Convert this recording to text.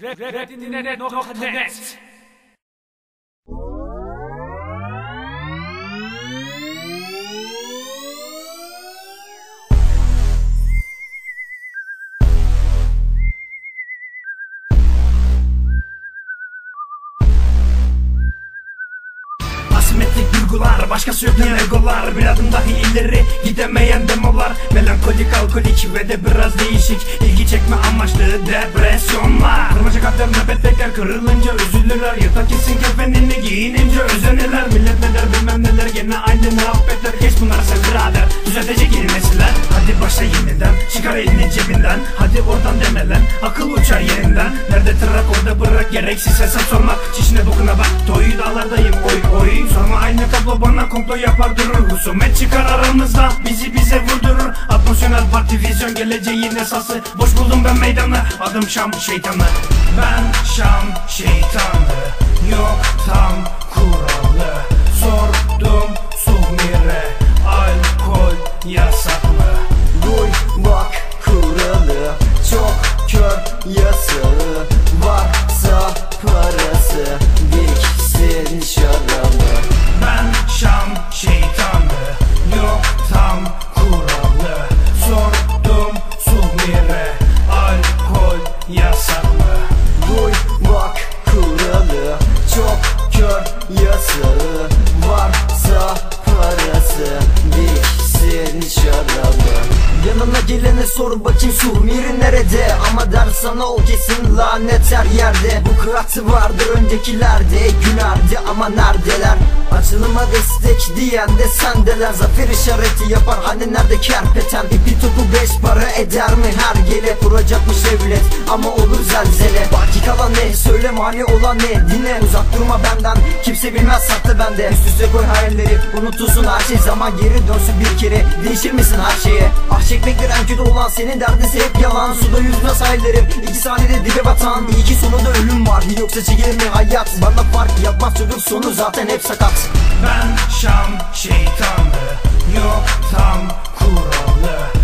Dinlenet.net Asimetrik duygular Başkası yok ne egolar. Bir adım dahi ileri gidemeyen demolar. Melankolik alkolik ve de biraz değişik. İlgi çekme amaçlı depresyonlar Kırılınca üzülürler Yatak kesin kefenini giyinince özenirler. Millet başla yeniden Çıkar elini cebinden. Hadi oradan demeler Akıl uçar yerinden. Nerede tırnak orada bırak Gereksiz hesap sormak. Çişine bokuna bak Toyu dağlardayım oy oy. Sorma aynı tablo bana komplo yapar durur. Husumet çıkar aramızda Bizi bize vurdurur. Atmosyoner parti vizyon geleceğin esası. Boş buldum ben meydanı Adım Şam şeytanı Ben Şam şeytanı sor bakayım Suhmiri nerede? Ama der sana o kesin lanet her yerde. Bu kıratı vardır öndekilerde Gülerdi ama neredeler? Açılıma destek diyen de sendeler. Zafer işareti yapar hani nerede kerpeten? İpi topu beş para eder mi? Her gele Kuracakmış devlet ama olur zelzele kalan ne? Söyle mani olan ne? Dinle uzak durma benden. Kimse bilmez saklı bende. Üst üste koy hayalleri. Unutulsun her şey Zaman geri dönsün bir kere. Değişir misin her şeye? Ah çekmektir öncüde olan Senin derdinse hep yalan. Suda yüzme sahillerim İki saniyede dibe batan. İyi ki sonunda ölüm var. Yoksa çekilir mi hayat? Bana fark yapmaz. Çocuk sonu zaten hep sakat. Ben Şam şeytanı Yok tam kuralı.